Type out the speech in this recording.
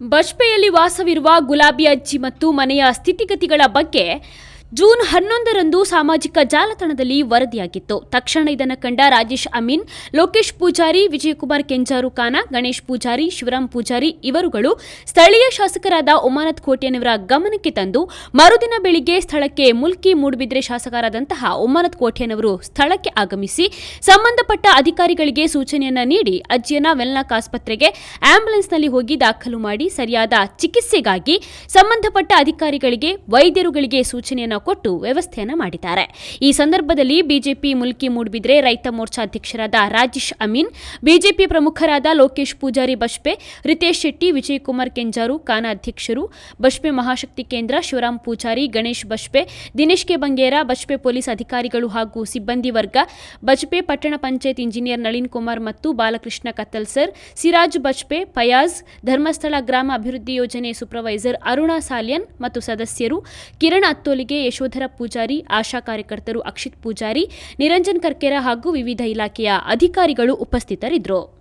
ಬಜ್ಪೆಯಲ್ಲಿ ವಾಸವಿರುವ ಗುಲಾಬಿ ಅಜ್ಜಿ ಮತ್ತು ಮನೆಯ ಸ್ಥಿತಿಗತಿಗಳ ಬಗ್ಗೆ ಜೂನ್ ಹನ್ನೊಂದರಂದು ಸಾಮಾಜಿಕ ಜಾಲತಾಣದಲ್ಲಿ ವರದಿಯಾಗಿತ್ತು. ತಕ್ಷಣ ಇದನ್ನು ಕಂಡ ರಾಜೇಶ್ ಅಮೀನ್, ಲೋಕೇಶ್ ಪೂಜಾರಿ, ವಿಜಯಕುಮಾರ್ ಕೆಂಜಾರು ಖಾನ, ಗಣೇಶ್ ಪೂಜಾರಿ, ಶಿವರಾಮ್ ಪೂಜಾರಿ ಇವರುಗಳು ಸ್ಥಳೀಯ ಶಾಸಕರಾದ ಉಮಾನತ್ ಕೋಟೆಯನ್ನವರ ಗಮನಕ್ಕೆ ತಂದು ಮರುದಿನ ಬೆಳಿಗ್ಗೆ ಸ್ಥಳಕ್ಕೆ ಮುಲ್ಕಿ ಮೂಡುಬಿದ್ರೆ ಶಾಸಕರಾದಂತಹ ಉಮಾನತ್ ಕೋಟೆಯನ್ನವರು ಸ್ಥಳಕ್ಕೆ ಆಗಮಿಸಿ ಸಂಬಂಧಪಟ್ಟ ಅಧಿಕಾರಿಗಳಿಗೆ ಸೂಚನೆಯನ್ನ ನೀಡಿ ಅಜ್ಜಿಯನ್ನ ವೆಲ್ನಾಕ್ ಆಸ್ಪತ್ರೆಗೆ ಆಂಬ್ಯುಲೆನ್ಸ್ನಲ್ಲಿ ಹೋಗಿ ದಾಖಲು ಮಾಡಿ ಸರಿಯಾದ ಚಿಕಿತ್ಸೆಗಾಗಿ ಸಂಬಂಧಪಟ್ಟ ಅಧಿಕಾರಿಗಳಿಗೆ, ವೈದ್ಯರುಗಳಿಗೆ ಸೂಚನೆಯನ್ನ ಕೊಟ್ಟು ವ್ಯವಸ್ಥೆಯನ್ನು ಮಾಡಿದ್ದಾರೆ. ಈ ಸಂದರ್ಭದಲ್ಲಿ ಬಿಜೆಪಿ ಮುಲ್ಕಿ ಮೂಡಬಿದ್ರೆ ರೈತ ಮೋರ್ಚಾ ಅಧ್ಯಕ್ಷರಾದ ರಾಜೇಶ್ ಅಮೀನ್, ಬಿಜೆಪಿ ಪ್ರಮುಖರಾದ ಲೋಕೇಶ್ ಪೂಜಾರಿ ಬಶ್ಪೆ, ರಿತೇಶ್ ಶೆಟ್ಟಿ, ವಿಜಯಕುಮಾರ್ ಕೆಂಜಾರು, ಕಾನ ಅಧ್ಯಕ್ಷರು, ಬಶ್ಪೆ ಮಹಾಶಕ್ತಿ ಕೇಂದ್ರ ಶಿವರಾಮ್ ಪೂಜಾರಿ, ಗಣೇಶ್ ಬಶ್ಪೆ, ದಿನೇಶ್ ಕೆ ಬಂಗೇರ ಬಜ್ಪೆ ಪೊಲೀಸ್ ಅಧಿಕಾರಿಗಳು ಹಾಗೂ ಸಿಬ್ಬಂದಿ ವರ್ಗ ಬಜ್ಪೆ ಪಟ್ಟಣ ಪಂಚಾಯತ್ ಇಂಜಿನಿಯರ್ ನಳಿನ್ ಕುಮಾರ್ ಮತ್ತು ಬಾಲಕೃಷ್ಣ ಕತ್ತಲ್ಸರ್ ಸಿರಾಜ್ ಬಜ್ಪೆ ಫಯಾಜ್ ಧರ್ಮಸ್ಥಳ ಗ್ರಾಮ ಅಭಿವೃದ್ಧಿ ಯೋಜನೆ ಸೂಪರ್ವೈಸರ್ ಅರುಣಾ ಸಾಲಿಯನ್ ಮತ್ತು ಸದಸ್ಯರು ಕಿರಣ್ ಅತ್ತೋಲಿಗೆ ಯಶೋಧರ ಪೂಜಾರಿ ಆಶಾ ಕಾರ್ಯಕರ್ತರು ಅಕ್ಷಿತ್ ಪೂಜಾರಿ ನಿರಂಜನ್ ಕರ್ಕೆರ ಹಾಗೂ ವಿವಿಧ ಇಲಾಖೆಯ ಅಧಿಕಾರಿಗಳು ಉಪಸ್ಥಿತರಿದ್ದರು.